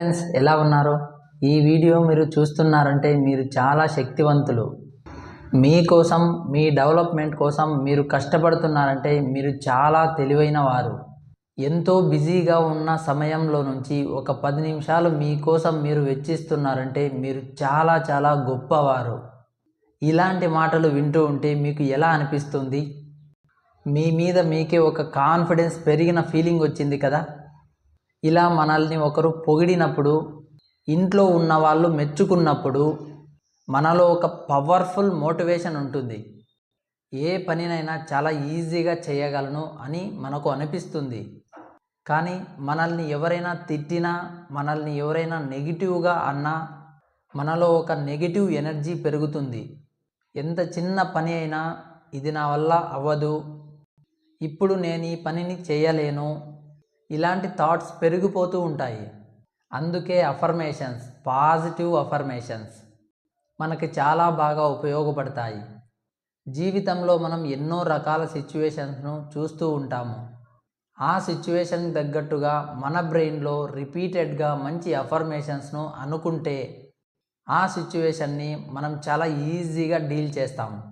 Friends ఎలా ఉన్నారు? ఈ వీడియో మీరు చూస్తున్నారంటే మీరు చాలా శక్తివంతులు. మీకోసం మీ డెవలప్మెంట్ కోసం మీరు కష్టపడుతున్నారంటే మీరు చాలా తెలివైన వారు. ఎంతో బిజీగా ఉన్న సమయంలో నుంచి ఒక పది నిమిషాలు మీకోసం మీరు వెచ్చిస్తున్నారంటే మీరు చాలా చాలా గొప్పవారు. ఇలాంటి మాటలు వింటూ ఉంటే మీకు ఎలా అనిపిస్తుంది? మీ మీద మీకే ఒక కాన్ఫిడెన్స్ పెరిగిన ఫీలింగ్ వచ్చింది కదా? ఇలా మనల్ని ఒకరు పొగిడినప్పుడు ఇంట్లో ఉన్న వాళ్ళు మెచ్చుకున్నప్పుడు మనలో ఒక పవర్ఫుల్ మోటివేషన్ ఉంటుంది. ఏ పనినైనా చాలా ఈజీగా చేయగలను అని మనకు అనిపిస్తుంది. కానీ మనల్ని ఎవరైనా తిట్టినా మనల్ని ఎవరైనా నెగిటివ్గా అన్నా మనలో ఒక నెగిటివ్ ఎనర్జీ పెరుగుతుంది. ఎంత చిన్న పని అయినా ఇది నా వల్ల అవ్వదు. ఇప్పుడు నేను ఈ పనిని చేయలేను. ఇలాంటి థాట్స్ పెరిగిపోతూ ఉంటాయి. అందుకే అఫర్మేషన్స్ పాజిటివ్ అఫర్మేషన్స్ మనకి చాలా బాగా ఉపయోగపడతాయి. జీవితంలో మనం ఎన్నో రకాల సిచ్యువేషన్స్ను చూస్తూ ఉంటాము. ఆ సిచ్యువేషన్ తగ్గట్టుగా మన బ్రెయిన్లో రిపీటెడ్గా మంచి అఫర్మేషన్స్ను అనుకుంటే ఆ సిచ్యువేషన్ని మనం చాలా ఈజీగా డీల్ చేస్తాము.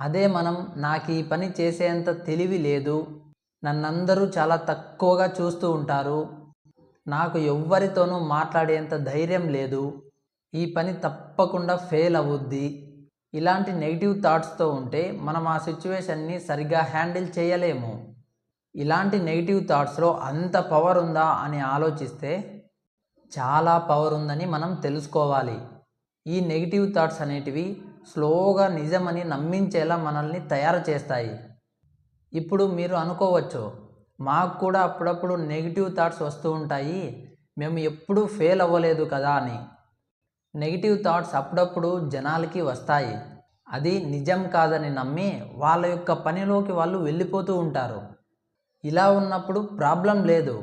అదే మనం నాకు ఈ పని చేసేంత తెలివి లేదు నన్నందరూ చాలా తక్కువగా చూస్తూ ఉంటారు. నాకు ఎవ్వరితోనూ మాట్లాడేంత ధైర్యం లేదు. ఈ పని తప్పకుండా ఫెయిల్ అవుద్ది. ఇలాంటి నెగిటివ్ థాట్స్తో ఉంటే మనం ఆ సిచ్యువేషన్ని సరిగ్గా హ్యాండిల్ చేయలేము. ఇలాంటి నెగిటివ్ థాట్స్లో అంత పవర్ ఉందా అని ఆలోచిస్తే చాలా పవర్ ఉందని మనం తెలుసుకోవాలి. ఈ నెగిటివ్ థాట్స్ అనేటివి స్లోగా నిజమని నమ్మించేలా మనల్ని తయారు చేస్తాయి. ఇప్పుడు మీరు అనుకోవచ్చు మాకు కూడా అప్పుడప్పుడు నెగిటివ్ థాట్స్ వస్తూ ఉంటాయి మేము ఎప్పుడూ ఫెయిల్ అవ్వలేదు కదా అని. నెగిటివ్ థాట్స్ అప్పుడప్పుడు జనాలకి వస్తాయి. అది నిజం కాదని నమ్మి వాళ్ళ యొక్క పనిలోకి వాళ్ళు వెళ్ళిపోతూ ఉంటారు. ఇలా ఉన్నప్పుడు ప్రాబ్లం లేదు.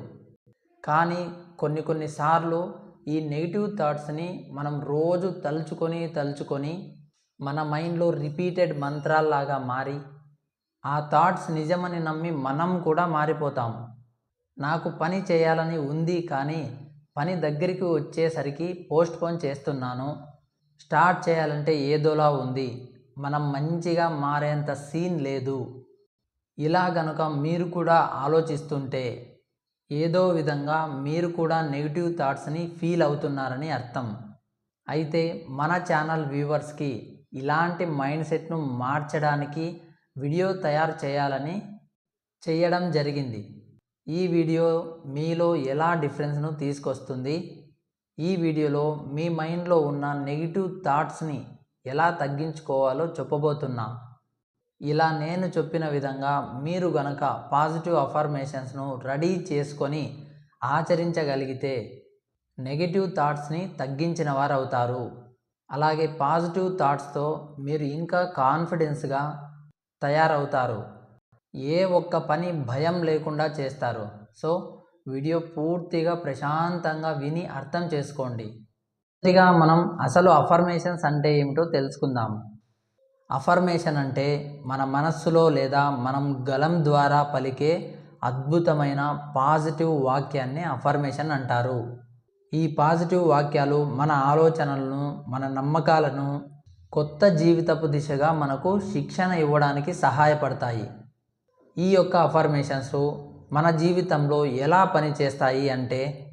కానీ కొన్ని కొన్నిసార్లు ఈ నెగిటివ్ థాట్స్ని మనం రోజు తలుచుకొని తలుచుకొని మన మైండ్లో రిపీటెడ్ మంత్రాల్లాగా మారి ఆ థాట్స్ నిజమని నమ్మి మనం కూడా మారిపోతాం. నాకు పని చేయాలని ఉంది కానీ పని దగ్గరికి వచ్చేసరికి పోస్ట్ పోన్ చేస్తున్నాను. స్టార్ట్ చేయాలంటే ఏదోలా ఉంది. మనం మంచిగా మారేంత సీన్ లేదు. ఇలా గనుక మీరు కూడా ఆలోచిస్తుంటే ఏదో విధంగా మీరు కూడా నెగిటివ్ థాట్స్ని ఫీల్ అవుతున్నారని అర్థం. అయితే మన ఛానల్ వ్యూవర్స్కి ఇలాంటి మైండ్ సెట్ను మార్చడానికి వీడియో తయారు చేయాలని చేయడం జరిగింది. ఈ వీడియో మీలో ఎలా డిఫరెన్స్ను తీసుకొస్తుంది? ఈ వీడియోలో మీ మైండ్లో ఉన్న నెగిటివ్ థాట్స్ని ఎలా తగ్గించుకోవాలో చెప్పబోతున్నా. ఇలా నేను చెప్పిన విధంగా మీరు గనక పాజిటివ్ అఫర్మేషన్స్ను రెడీ చేసుకొని ఆచరించగలిగితే నెగిటివ్ థాట్స్ని తగ్గించిన వారు అవుతారు అలాగే పాజిటివ్ థాట్స్తో మీరు ఇంకా కాన్ఫిడెన్స్గా తయారవుతారు. ఏ ఒక్క పని భయం లేకుండా చేస్తారు. సో వీడియో పూర్తిగా ప్రశాంతంగా విని అర్థం చేసుకోండి. పూర్తిగా మనం అసలు అఫర్మేషన్స్ అంటే ఏమిటో తెలుసుకుందాం. అఫర్మేషన్ అంటే మన మనస్సులో లేదా మనం గలం ద్వారా పలికే అద్భుతమైన పాజిటివ్ వాక్యాన్ని అఫర్మేషన్ అంటారు. ఈ పాజిటివ్ వాక్యాలు మన ఆలోచనలను మన నమ్మకాలను కొత్త జీవితపు దిశగా మనకు శిక్షణ ఇవ్వడానికి సహాయపడతాయి. ఈ యొక్క అఫర్మేషన్స్ మన జీవితంలో ఎలా పనిచేస్తాయి అంటే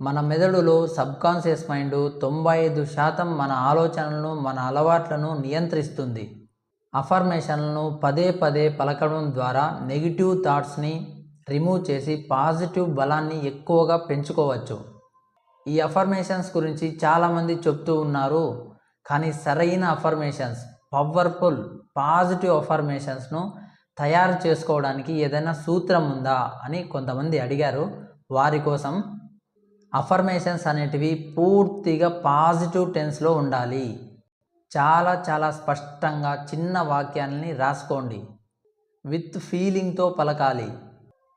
మన మెదడులో సబ్కాన్షియస్ మైండ్ తొంభై ఐదు శాతం మన ఆలోచనలను మన అలవాట్లను నియంత్రిస్తుంది. అఫర్మేషన్లను పదే పదే పలకడం ద్వారా నెగిటివ్ థాట్స్ని రిమూవ్ చేసి పాజిటివ్ బలాన్ని ఎక్కువగా పెంచుకోవచ్చు. ఈ అఫర్మేషన్స్ గురించి చాలామంది చెప్తూ ఉన్నారు కానీ సరైన అఫర్మేషన్స్ పవర్ఫుల్ పాజిటివ్ అఫర్మేషన్స్ను తయారు చేసుకోవడానికి ఏదైనా సూత్రం ఉందా అని కొంతమంది అడిగారు. వారి కోసం అఫర్మేషన్స్ అనేటివి పూర్తిగా పాజిటివ్ టెన్స్లో ఉండాలి. చాలా చాలా స్పష్టంగా చిన్న వాక్యాలని రాసుకోండి. విత్ ఫీలింగ్తో పలకాలి.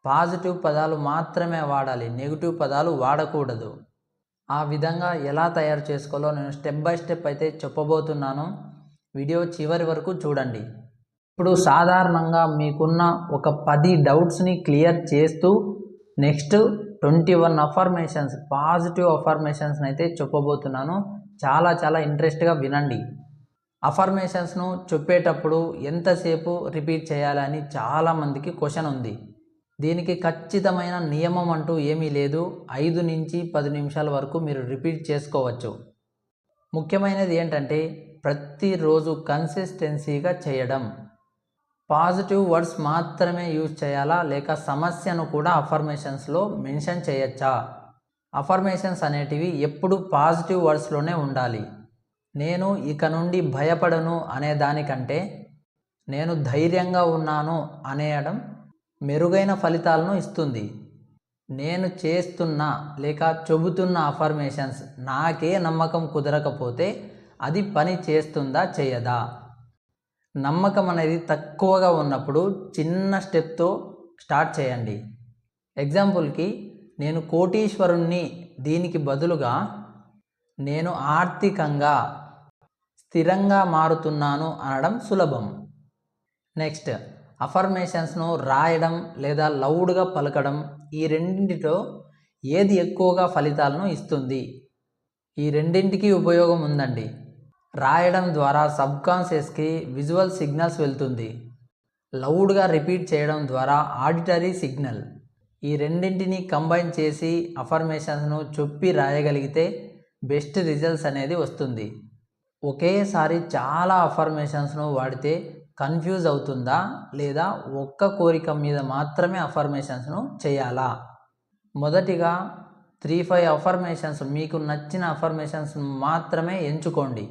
పాజిటివ్ పదాలు మాత్రమే వాడాలి. నెగిటివ్ పదాలు వాడకూడదు. ఆ విధంగా ఎలా తయారు చేసుకోవాలో నేను స్టెప్ బై స్టెప్ అయితే చెప్పబోతున్నాను. వీడియో చివరి వరకు చూడండి. ఇప్పుడు సాధారణంగా మీకున్న ఒక పది డౌట్స్ని క్లియర్ చేస్తూ next twenty one affirmations positive అఫర్మేషన్స్ని అయితే చెప్పబోతున్నాను. చాలా చాలా ఇంట్రెస్ట్గా వినండి. అఫర్మేషన్స్ను చెప్పేటప్పుడు ఎంతసేపు రిపీట్ చేయాలని చాలామందికి క్వశ్చన్ ఉంది. దీనికి ఖచ్చితమైన నియమం అంటూ ఏమీ లేదు. ఐదు నుంచి పది నిమిషాల వరకు మీరు రిపీట్ చేసుకోవచ్చు. ముఖ్యమైనది ఏంటంటే ప్రతిరోజు కన్సిస్టెన్సీగా చేయడం. పాజిటివ్ వర్డ్స్ మాత్రమే యూజ్ చేయాలా? లేక సమస్యను కూడా అఫర్మేషన్స్లో మెన్షన్ చేయొచ్చా? అఫర్మేషన్స్ అనేటివి ఎప్పుడు పాజిటివ్ వర్డ్స్లోనే ఉండాలి. నేను ఇక నుండి భయపడను అనే దానికంటే నేను ధైర్యంగా ఉన్నాను అనేయడం మెరుగైన ఫలితాలను ఇస్తుంది. నేను చేస్తున్న లేక చెబుతున్న అఫర్మేషన్స్ నాకే నమ్మకం కుదరకపోతే అది పని చేస్తుందా చేయదా? నమ్మకం అనేది తక్కువగా ఉన్నప్పుడు చిన్న స్టెప్తో స్టార్ట్ చేయండి. ఎగ్జాంపుల్కి నేను కోటీశ్వరుణ్ణి దీనికి బదులుగా నేను ఆర్థికంగా స్థిరంగా మారుతున్నాను అనడం సులభం. నెక్స్ట్ అఫర్మేషన్స్ను రాయడం లేదా లౌడ్గా పలకడం ఈ రెండింటిలో ఏది ఎక్కువగా ఫలితాలను ఇస్తుంది? ఈ రెండింటికి ఉపయోగం ఉందండి. రాయడం ద్వారా సబ్కాన్షియస్కి విజువల్ సిగ్నల్స్ వెళ్తుంది. లౌడ్గా రిపీట్ చేయడం ద్వారా ఆడిటరీ సిగ్నల్. ఈ రెండింటిని కంబైన్ చేసి అఫర్మేషన్స్ను చొప్పి రాయగలిగితే బెస్ట్ రిజల్ట్స్ అనేది వస్తుంది. ఒకేసారి చాలా అఫర్మేషన్స్ను వాడితే కన్ఫ్యూజ్ అవుతుందా లేదా ఒక్క కోరిక మీద మాత్రమే అఫర్మేషన్స్ను చేయాలా? మొదటిగా త్రీ ఫైవ్ అఫర్మేషన్స్ మీకు నచ్చిన అఫర్మేషన్స్ మాత్రమే ఎంచుకోండి.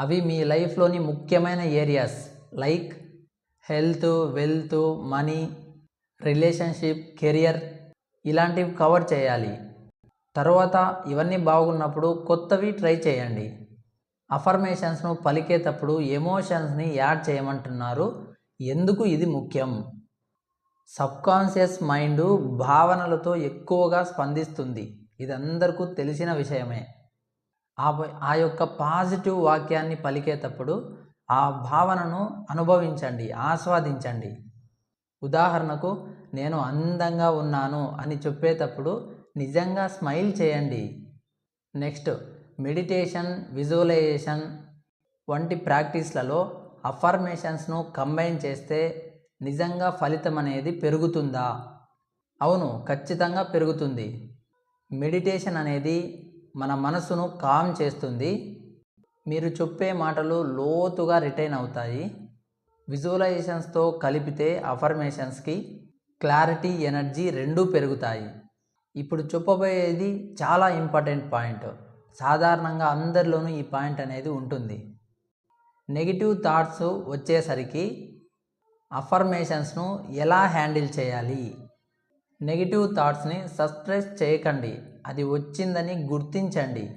అవి మీ లైఫ్లోని ముఖ్యమైన areas like health wealth money relationship career ఇలాంటివి కవర్ చేయాలి. తర్వాత ఇవన్నీ బాగున్నప్పుడు కొత్తవి ట్రై చేయండి. అఫర్మేషన్స్ను పలికేటప్పుడు ఎమోషన్స్ని యాడ్ చేయమంటున్నారు. ఎందుకు ఇది ముఖ్యం? సబ్కాన్షియస్ మైండ్ భావనలతో ఎక్కువగా స్పందిస్తుంది. ఇది అందరికీ తెలిసిన విషయమే. ఆ ఆ యొక్క పాజిటివ్ వాక్యాన్ని పలికేటప్పుడు ఆ భావనను అనుభవించండి ఆస్వాదించండి. ఉదాహరణకు నేను అందంగా ఉన్నాను అని చెప్పేటప్పుడు నిజంగా స్మైల్ చేయండి. నెక్స్ట్ మెడిటేషన్ విజువలైజేషన్ వంటి ప్రాక్టీస్లలో అఫర్మేషన్స్ను కంబైన్ చేస్తే నిజంగా ఫలితం అనేది పెరుగుతుందా? అవును ఖచ్చితంగా పెరుగుతుంది. మెడిటేషన్ అనేది మన మనసును కామ్ చేస్తుంది. మీరు చెప్పే మాటలు లోతుగా రిటైన్ అవుతాయి. విజువలైజేషన్స్తో కలిపితే అఫర్మేషన్స్కి క్లారిటీ ఎనర్జీ రెండూ పెరుగుతాయి. ఇప్పుడు చెప్పబోయేది చాలా ఇంపార్టెంట్ పాయింట్. సాధారణంగా అందరిలోనూ ఈ పాయింట్ అనేది ఉంటుంది. నెగిటివ్ థాట్స్ వచ్చేసరికి అఫర్మేషన్స్ను ఎలా హ్యాండిల్ చేయాలి? నెగిటివ్ థాట్స్ని సస్ప్రెస్ చేయకండి. అది వచ్చిందని గుర్తించండి.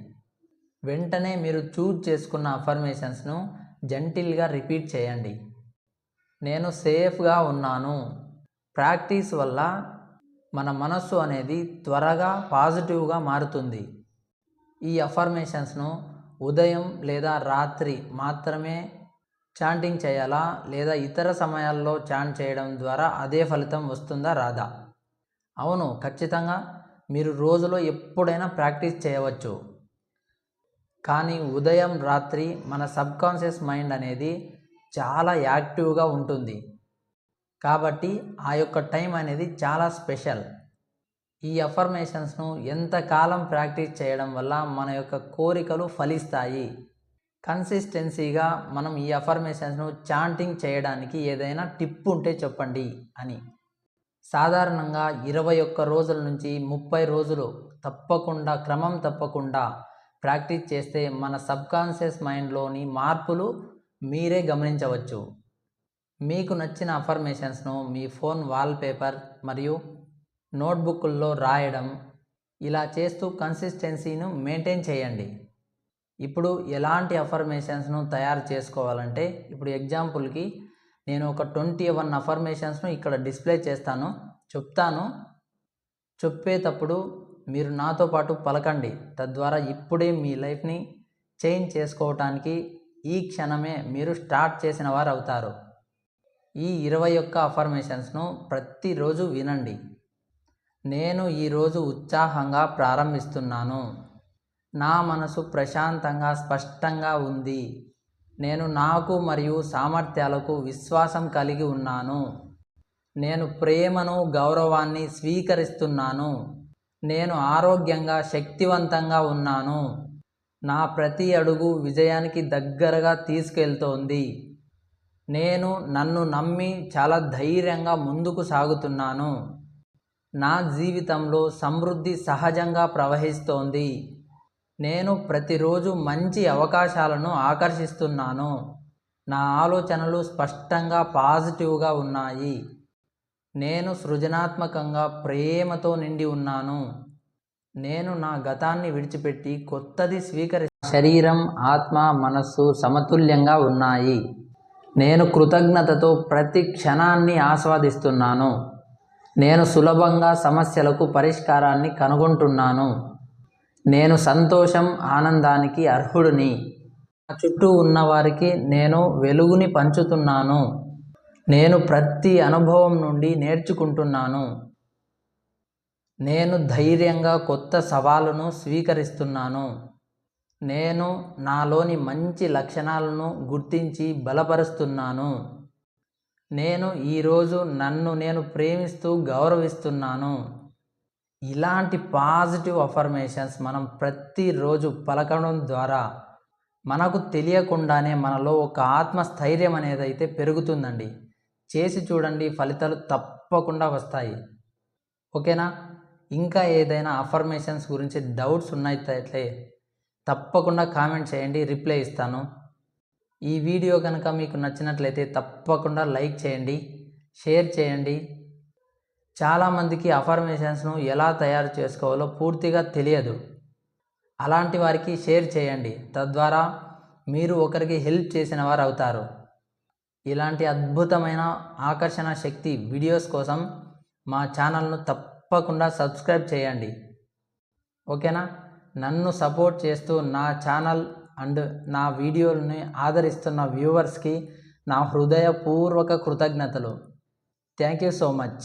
వెంటనే మీరు చూజ్ చేసుకున్న అఫర్మేషన్స్ను జెంటిల్గా రిపీట్ చేయండి. నేను సేఫ్గా ఉన్నాను. ప్రాక్టీస్ వల్ల మన మనస్సు అనేది త్వరగా పాజిటివ్గా మారుతుంది. ఈ అఫర్మేషన్స్ను ఉదయం లేదా రాత్రి మాత్రమే చాంటింగ్ చేయాలా? లేదా ఇతర సమయాల్లో చాంట్ చేయడం ద్వారా అదే ఫలితం వస్తుందా? రాదా? అవును ఖచ్చితంగా. మీరు రోజులో ఎప్పుడైనా ప్రాక్టీస్ చేయవచ్చు. కానీ ఉదయం రాత్రి మన సబ్కాన్షియస్ మైండ్ అనేది చాలా యాక్టివ్గా ఉంటుంది. కాబట్టి ఆ యొక్క టైం అనేది చాలా స్పెషల్. ఈ అఫర్మేషన్స్ను ఎంతకాలం ప్రాక్టీస్ చేయడం వల్ల మన యొక్క కోరికలు ఫలిస్తాయి? కన్సిస్టెన్సీగా మనం ఈ అఫర్మేషన్స్ను చాంటింగ్ చేయడానికి ఏదైనా టిప్ ఉంటే చెప్పండి అని. సాధారణంగా ఇరవై ఒక్క రోజుల నుంచి ముప్పై రోజులు తప్పకుండా క్రమం తప్పకుండా ప్రాక్టీస్ చేస్తే మన సబ్కాన్షియస్ మైండ్లోని మార్పులు మీరే గమనించవచ్చు. మీకు నచ్చిన అఫర్మేషన్స్ను మీ ఫోన్ వాల్పేపర్ మరియు నోట్బుక్ల్లో రాయడం ఇలా చేస్తూ కన్సిస్టెన్సీను మెయింటైన్ చేయండి. ఇప్పుడు ఎలాంటి అఫర్మేషన్స్ను తయారు చేసుకోవాలంటే ఇప్పుడు ఎగ్జాంపుల్కి నేను ఒక ట్వంటీ వన్ అఫర్మేషన్స్ను ఇక్కడ డిస్ప్లే చేస్తాను చెప్తాను. చెప్పేటప్పుడు మీరు నాతో పాటు పలకండి. తద్వారా ఇప్పుడే మీ లైఫ్ని చేంజ్ చేసుకోవటానికి ఈ క్షణమే మీరు స్టార్ట్ చేసిన వారు అవుతారు ఈ ఇరవై ఒక్క అఫర్మేషన్స్ను ప్రతిరోజు వినండి. నేను ఈరోజు ఉత్సాహంగా ప్రారంభిస్తున్నాను. నా మనసు ప్రశాంతంగా స్పష్టంగా ఉంది. నేను నాకు మరియు సామర్థ్యాలకు విశ్వాసం కలిగి ఉన్నాను. నేను ప్రేమను గౌరవాన్ని స్వీకరిస్తున్నాను. నేను ఆరోగ్యంగా శక్తివంతంగా ఉన్నాను. నా ప్రతి అడుగు విజయానికి దగ్గరగా తీసుకెళ్తోంది. నేను నన్ను నమ్మి చాలా ధైర్యంగా ముందుకు సాగుతున్నాను. నా జీవితంలో సమృద్ధి సహజంగా ప్రవహిస్తోంది. నేను ప్రతిరోజు మంచి అవకాశాలను ఆకర్షిస్తున్నాను. నా ఆలోచనలు స్పష్టంగా పాజిటివ్గా ఉన్నాయి. నేను సృజనాత్మకంగా ప్రేమతో నిండి ఉన్నాను. నేను నా గతాన్ని విడిచిపెట్టి కొత్తది స్వీకరి శరీరం ఆత్మ మనస్సు సమతుల్యంగా ఉన్నాయి. నేను కృతజ్ఞతతో ప్రతి క్షణాన్ని ఆస్వాదిస్తున్నాను. నేను సులభంగా సమస్యలకు పరిష్కారాన్ని కనుగొంటున్నాను. నేను సంతోషం ఆనందానికి అర్హుడిని. నా చుట్టూ ఉన్నవారికి నేను వెలుగుని పంచుతున్నాను. నేను ప్రతి అనుభవం నుండి నేర్చుకుంటున్నాను. నేను ధైర్యంగా కొత్త సవాలును స్వీకరిస్తున్నాను. నేను నాలోని మంచి లక్షణాలను గుర్తించి బలపరుస్తున్నాను. నేను ఈరోజు నన్ను నేను ప్రేమిస్తూ గౌరవిస్తున్నాను. ఇలాంటి పాజిటివ్ అఫర్మేషన్స్ మనం ప్రతిరోజు పలకడం ద్వారా మనకు తెలియకుండానే మనలో ఒక ఆత్మస్థైర్యం అనేది అయితే పెరుగుతుందండి. చేసి చూడండి ఫలితాలు తప్పకుండా వస్తాయి. ఓకేనా? ఇంకా ఏదైనా అఫర్మేషన్స్ గురించి డౌట్స్ ఉన్నట్లయితే తప్పకుండా కామెంట్ చేయండి రిప్లై ఇస్తాను. ఈ వీడియో కనుక మీకు నచ్చినట్లయితే తప్పకుండా లైక్ చేయండి షేర్ చేయండి. చాలామందికి అఫర్మేషన్స్ను ఎలా తయారు చేసుకోవాలో పూర్తిగా తెలియదు. అలాంటి వారికి షేర్ చేయండి. తద్వారా మీరు ఒకరికి హెల్ప్ చేసిన వారు అవుతారు. ఇలాంటి అద్భుతమైన ఆకర్షణ శక్తి వీడియోస్ కోసం మా ఛానల్ను తప్పకుండా సబ్స్క్రైబ్ చేయండి. ఓకేనా? నన్ను సపోర్ట్ చేస్తూ నా ఛానల్ అండ్ నా వీడియోలని ఆదరిస్తున్న వ్యూవర్స్కి నా హృదయపూర్వక కృతజ్ఞతలు. Thank you so much.